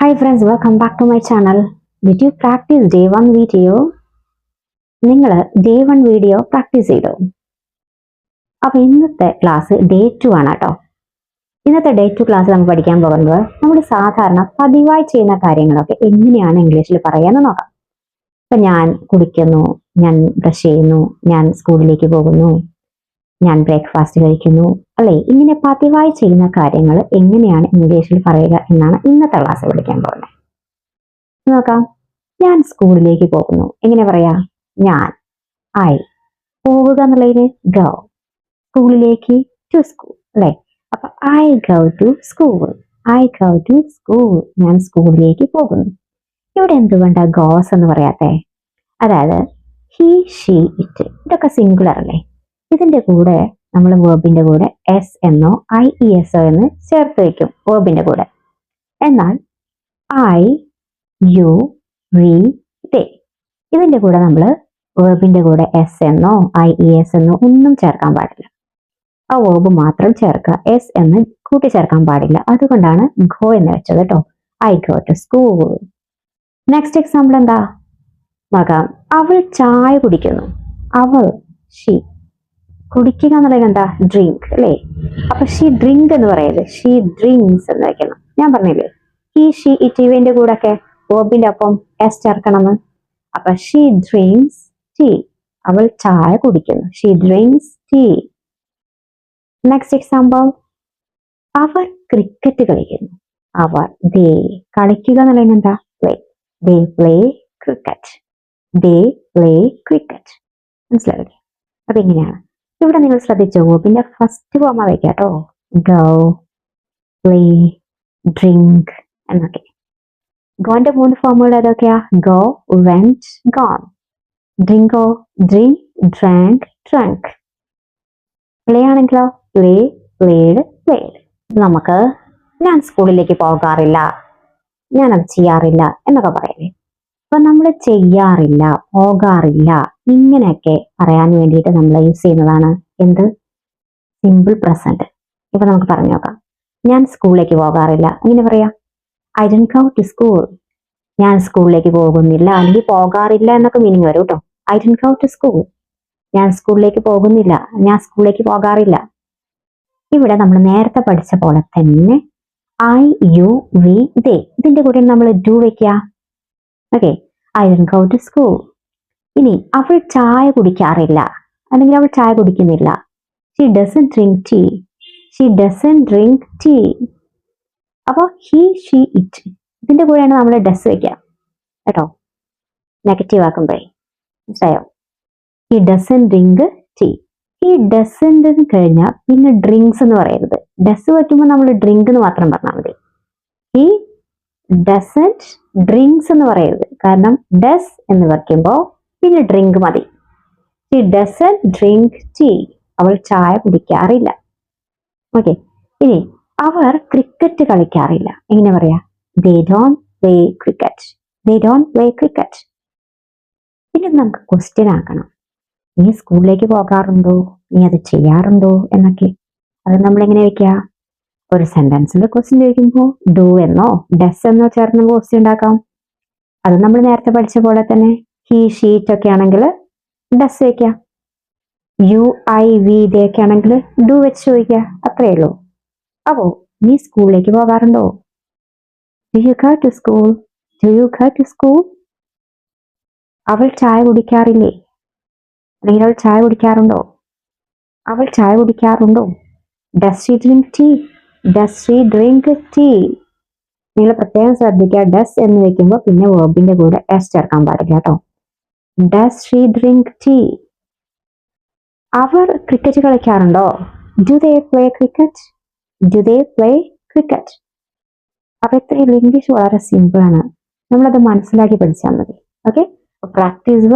Hi friends, welcome back to my channel. Did you practice day one video? നിങ്ങൾ day one video practice ചെയ്തു അപ്പോൾ ഇന്നത്തെ class day to ആണ് കേട്ടോ ഇന്നത്തെ ഡേ ടു ക്ലാസ് നമുക്ക് പഠിക്കാൻ പോകുന്നത് നമ്മൾ സാധാരണ പതിവായി ചെയ്യുന്ന കാര്യങ്ങളൊക്കെ എങ്ങനെയാണ് ഇംഗ്ലീഷിൽ പറയാന്ന് നോക്കാം ഇപ്പം ഞാൻ കുടിക്കുന്നു ഞാൻ ബ്രഷ് ചെയ്യുന്നു ഞാൻ സ്കൂളിലേക്ക് പോകുന്നു ഞാൻ ബ്രേക്ക്ഫാസ്റ്റ് കഴിക്കുന്നു അല്ലെ? ഇങ്ങനെ പതിവായി ചെയ്യുന്ന കാര്യങ്ങൾ എങ്ങനെയാണ് ഇംഗ്ലീഷിൽ പറയുക എന്നാണ് ഇന്നത്തെ ക്ലാസ് പഠിക്കാൻ പോകുന്നത്. നോക്കാം. ഞാൻ സ്കൂളിലേക്ക് പോകുന്നു. എങ്ങനെ പറയാ? ഞാൻ. ഐ പോവുക എന്നുള്ളതിന് ഗോ സ്കൂളിലേക്ക് ടു സ്കൂൾ അല്ലെ? അപ്പൊ I go to school I go to school ഞാൻ സ്കൂളിലേക്ക് പോകുന്നു. ഇവിടെ എന്തുകൊണ്ടാ ഗോസ് എന്ന് പറയാത്തെ? അതായത് ഹി ഷീ ഇറ്റ് ഇതൊക്കെ സിംഗുലർ അല്ലേ? ഇതിന്റെ കൂടെ നമ്മൾ വേർബിന്റെ കൂടെ എസ് എന്നോ ഐ ഇ എസ് ഒ എന്ന് ചേർത്ത് വെക്കും വേർബിന്റെ കൂടെ. എന്നാൽ ഐ യു വി ദേ ഇതിന്റെ കൂടെ നമ്മൾ വേർബിന്റെ കൂടെ എസ് എന്നോ ഐ ഇ എസ് എന്നോ ഒന്നും ചേർക്കാൻ പാടില്ല. ആ വേർബ് മാത്രം ചേർക്കുക എസ് എന്ന് കൂട്ടിച്ചേർക്കാൻ പാടില്ല. അതുകൊണ്ടാണ് ഗോ എന്ന് വെച്ചത് കേട്ടോ I go to school next example എന്താ? മകാം അവൾ ചായ കുടിക്കുന്നു. അവൾ ഷീ കുടിക്കുക എന്നുള്ളത് എന്താ? ഡ്രിങ്ക് അല്ലേ? അപ്പൊ ഷീ ഡ്രിങ്ക് എന്ന് പറയരുത് ഷീ ഡ്രിങ്ക്സ് എന്ന് വെക്കണം ഞാൻ പറഞ്ഞില്ലേ? ഈ ഷീ ഇറ്റ് ഇവന്റെ കൂടെ ഒക്കെ ബോബിന്റെ ഒപ്പം എസ് ചേർക്കണമെന്ന്. അപ്പൊ ഷീ ഡ്രിങ്ക്സ് ടീ അവൾ ചായ കുടിക്കുന്നു. She drinks tea next example our cricket കളിക്കുന്നു. അവർ ദേ കളിക്കുക എന്നുള്ളത് എന്താ? Play they play cricket they play cricket മനസ്സിലാവില്ലേ അപ്പൊ എങ്ങനെയാണ് ഇവിടെ നിങ്ങൾ ശ്രദ്ധിച്ചോ? പിന്നെ ഫസ്റ്റ് കോമ കേട്ടോ. ഗോ പ്ലേ ഡ്രിങ്ക് എന്നൊക്കെ. ഗോന്റെ മൂന്ന് ഫോമുകൾ ഏതൊക്കെയാ? ഗോ വെന്റ് ഗോൺ ഡ്രിങ്കോ ഡ്രിങ്ക് ഡ്രാങ്ക് ഡ്രങ്ക് പ്ലേ ആണെങ്കിലോ? പ്ലേ പ്ലേഡ് പ്ലേഡ് നമുക്ക് ഞാൻ സ്കൂളിലേക്ക് പോകാറില്ല. ഞാനത് ചെയ്യാറില്ല എന്നൊക്കെ പറയല്ലേ. അപ്പൊ നമ്മൾ ചെയ്യാറില്ല പോകാറില്ല. ഇങ്ങനെയൊക്കെ പറയാൻ വേണ്ടിയിട്ട് നമ്മൾ യൂസ് ചെയ്യുന്നതാണ് എന്ത്? സിമ്പിൾ പ്രസന്റ് ഇപ്പൊ നമുക്ക് പറഞ്ഞു നോക്കാം. ഞാൻ സ്കൂളിലേക്ക് പോകാറില്ല. ഇങ്ങനെ പറയാം I don't go to school ഞാൻ സ്കൂളിലേക്ക് പോകുന്നില്ല. അല്ലെങ്കിൽ പോകാറില്ല എന്നൊക്കെ മീനിങ് വരും കേട്ടോ I don't go to school ഞാൻ സ്കൂളിലേക്ക് പോകുന്നില്ല. ഞാൻ സ്കൂളിലേക്ക് പോകാറില്ല. ഇവിടെ നമ്മൾ നേരത്തെ പഠിച്ച പോലെ തന്നെ ഐ യു വി ദേ ഇതിന്റെ കൂടെ നമ്മൾ ഡു വെക്കുക okay I don't go to school ഇനി അവൾ ചായ കുടിക്കാറില്ല. അല്ലെങ്കിൽ അവൾ ചായ കുടിക്കുന്നില്ല. She doesn't drink tea she doesn't drink tea അപ്പോൾ ഹി ഷീ ഇറ്റ് ഇതിന്റെ കൂടെയാണ് നമ്മൾ ഡസ് വയ്ക്കുക കേട്ടോ? നെഗറ്റീവ് ആക്കുമ്പോഴേ. മനസ്സിലായോ? ഹി ഡസൻ ഡ്രിങ്ക് ടീ ഈ ഡസൻ കഴിഞ്ഞാൽ പിന്നെ ഡ്രിങ്ക്സ് എന്ന് പറയരുത്. ഡസ് വയ്ക്കുമ്പോൾ നമ്മൾ ഡ്രിങ്ക് എന്ന് മാത്രം പറഞ്ഞാൽ മതി. ഈ ഡസന്റ് ഡ്രിങ്ക്സ് എന്ന് പറയരുത്. കാരണം ഡസ് എന്ന് വയ്ക്കുമ്പോൾ പിന്നെ ഡ്രിങ്ക് മതി. ഷി ഡസൻ ഡ്രിങ്ക് ടീ അവൾ ചായ കുടിക്കാറില്ല. ഓക്കെ ഇനി അവർ ക്രിക്കറ്റ് കളിക്കാറില്ല. എങ്ങനെ പറയാ? They don't play cricket they don't play cricket പിന്നെ നമുക്ക് ക്വസ്റ്റ്യൻ ആക്കണം. നീ സ്കൂളിലേക്ക് പോകാറുണ്ടോ? നീ അത് ചെയ്യാറുണ്ടോ? എന്നൊക്കെ. അത് നമ്മൾ എങ്ങനെ വെക്കുക ഒരു സെന്റൻസിന്റെ ക്വസ്റ്റ്യൻ ചോദിക്കുമ്പോൾ ഡു എന്നോ ഡസ് എന്നോ ചേർന്ന് ക്വസ്റ്റ്യൻ ഉണ്ടാക്കാം. അത് നമ്മൾ നേരത്തെ പഠിച്ച പോലെ തന്നെ ഹി ഷീറ്റ് ഒക്കെ ആണെങ്കിൽ ഡസ് വയ്ക്കുക യു ഐ വി ഇതൊക്കെ ആണെങ്കിൽ ഡു വെച്ച് ചോദിക്കുക. അത്രയേ ഉള്ളൂ. അപ്പോ നീ സ്കൂളിലേക്ക് പോകാറുണ്ടോ? Do you go to school do you go to school അവൾ ചായ കുടിക്കാറില്ലേ? അല്ലെങ്കിൽ അവൾ ചായ കുടിക്കാറുണ്ടോ? അവൾ ചായ കുടിക്കാറുണ്ടോ? Does she drink tea does she drink tea നിങ്ങൾ പ്രത്യേകം ശ്രദ്ധിക്കുക. ഡസ് എന്ന് വെക്കുമ്പോൾ പിന്നെ വേർബിന്റെ കൂടെ എസ് ചേർക്കാൻ പാടില്ല കേട്ടോ. ഡസ് ഷീ ഡ്രിങ്ക് ടീ അവർ cricket കളിക്കാറുണ്ടോ? Do they play cricket do they play cricket അപ്പൊ ഇത്രയും ഇംഗ്ലീഷ് വളരെ സിമ്പിൾ ആണ്. നമ്മളത് മനസ്സിലാക്കി പഠിച്ചാൽ മതി. Okay practice